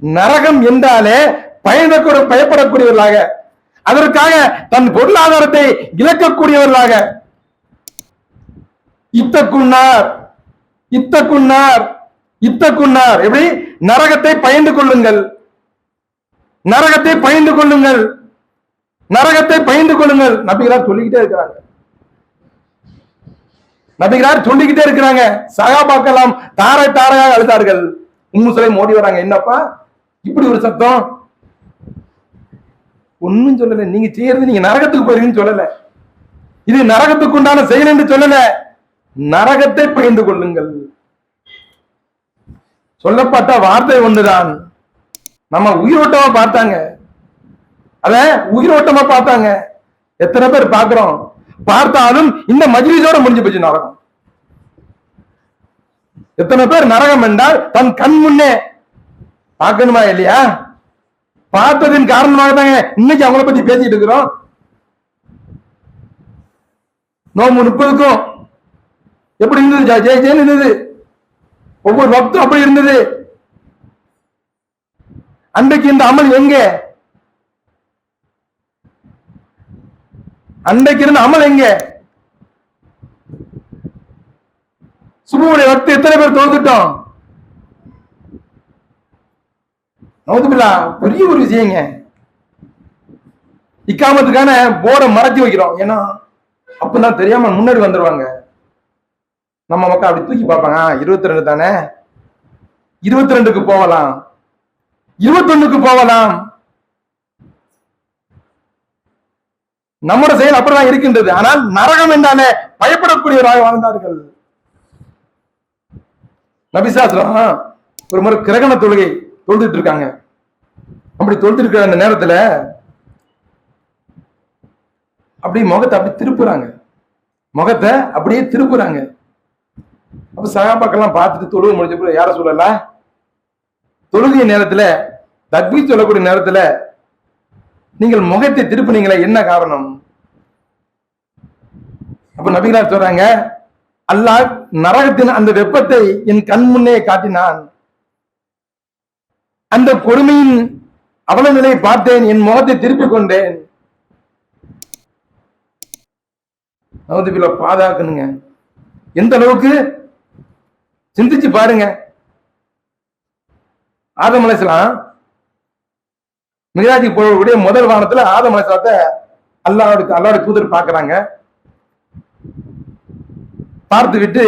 நரகம் என்றாலே பயணக்கூட பயப்படக்கூடியவர்களாக. அதற்காக தன் பொருளாதாரத்தை இழக்கக்கூடியவர்களாக. இத்தக்குன்னார் இத்தக்குன்னார் இத்தக்குன்னார் எப்படி? நரகத்தை பயந்து கொள்ளுங்கள். நரகத்தை பயந்து கொள்ளுங்கள். நரகத்தை பயந்து கொள்ளுங்கள். நபிகளார் சொல்லிக்கிட்டே இருக்கிறாங்க. நபிகளார் சொல்லிக்கிட்டே இருக்கிறாங்க. சகாபாக்கெல்லாம் தாரை தாரையாக அழுதார்கள். உம்மு மோடி வராங்க. என்னப்பா? இப்படி ஒரு சத்தம் ஒண்ணும் சொல்லல. நீங்க செய்யறது நீங்க நரகத்துக்கு போறீங்கன்னு சொல்லல. இது நரகத்துக்கு உண்டான செயல் என்று சொல்லல. நரகத்தை பகிர்ந்து கொள்ளுங்கள். சொல்லப்பட்ட வார்த்தை ஒண்ணுதான். நம்ம உயிரோட்டமா பார்த்தாங்க. அத உயிரோட்டமா பார்த்தாங்க. எத்தனை பேர் பார்க்கிறோம்? பார்த்தாலும் இந்த மஜ்லிஸோட முடிஞ்சு போச்சு நரகம். எத்தனை பேர் நரகம் என்றால் தன் கண் முன்னே பார்க்கணுமா இல்லையா? பார்த்ததின் காரணமாக தாங்க இன்னைக்கு அவங்கள பத்தி பேசிட்டு இருக்கிறோம். நோம்பு முப்பதுக்கும் எப்படி இருந்தது? ஜெய ஜெயன்னு இருந்தது. ஒவ்வொரு பக்தும் அப்படி இருந்தது. அன்றைக்கு இந்த அமல் எங்க? அன்றைக்கு இருந்த அமல் எங்க? சுபுடைய வக்து எத்தனை பேர் தோத்துட்டோம் நவுதுபில்லா பெரிய ஒரு விஷயங்க. இக்காமத்துக்கான போர்டை மறைச்சி வைக்கிறோம். ஏன்னா அப்பதான் தெரியாம முன்னாடி வந்துருவாங்க. நம்ம மக்கள் அப்படி தூக்கி பார்ப்பாங்க. இருபத்தி ரெண்டு தானே? இருபத்தி ரெண்டுக்கு போகலாம். இருபத்தொன்னுக்கு போகலாம். நம்முடைய செயல் அப்படிதான் இருக்கின்றது. ஆனால் நரகம் என்றாலே பயப்படக்கூடியவராக வாழ்ந்தார்கள் நபிசாஸ்திரம் ஒரு முறை கிரகண தொழுகை. தொழுதுட்டு இருக்காங்க. அப்படி தொழுது இருக்கிற அந்த நேரத்துல அப்படி முகத்தை அப்படி திருப்புறாங்க. முகத்தை அப்படியே திருப்புறாங்க. அப்ப சகாபாக்கெல்லாம் பார்த்துட்டு தொழுகை முடிஞ்ச பிறகு யார சொல்லல? தொழுகிய நேரத்துல தக்வி சொல்லக்கூடிய நேரத்துல நீங்கள் முகத்தை திருப்பினீங்களே என்ன காரணம்? அப்ப நபிகளார் சொல்றாங்க அல்லாஹ் நரகத்தின் அந்த வெப்பத்தை என் கண் முன்னே காட்டினான். அந்த கொடுமையின் அவல பார்த்தேன் என் முகத்தை திருப்பிக் கொண்டேன். நவதிபில பாதுகாக்கணுங்க. எந்த அளவுக்கு? சிந்திச்சு பாருங்க. ஆதம் அலைசலாம் மிகராஜி போகக்கூடிய முதல் வானத்துல ஆதம் அலைசலாத்தை அல்லாவோட அல்லாவோட தூதர் பார்க்கறாங்க. பார்த்து விட்டு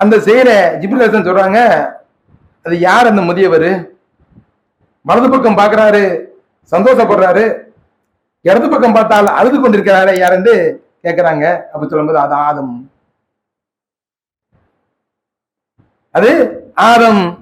அந்த செய்கிற ஜிப்ரில் சொல்றாங்க அது யார் அந்த முதியவர்? வலது பக்கம் பார்க்குறாரு சந்தோஷப்படுறாரு. இடது பக்கம் பார்த்தால் அழுது கொண்டிருக்கிறாரு யாருன்னு கேட்குறாங்க. அப்படி சொல்லும்போது அது ஆதம். அது ஆதம்.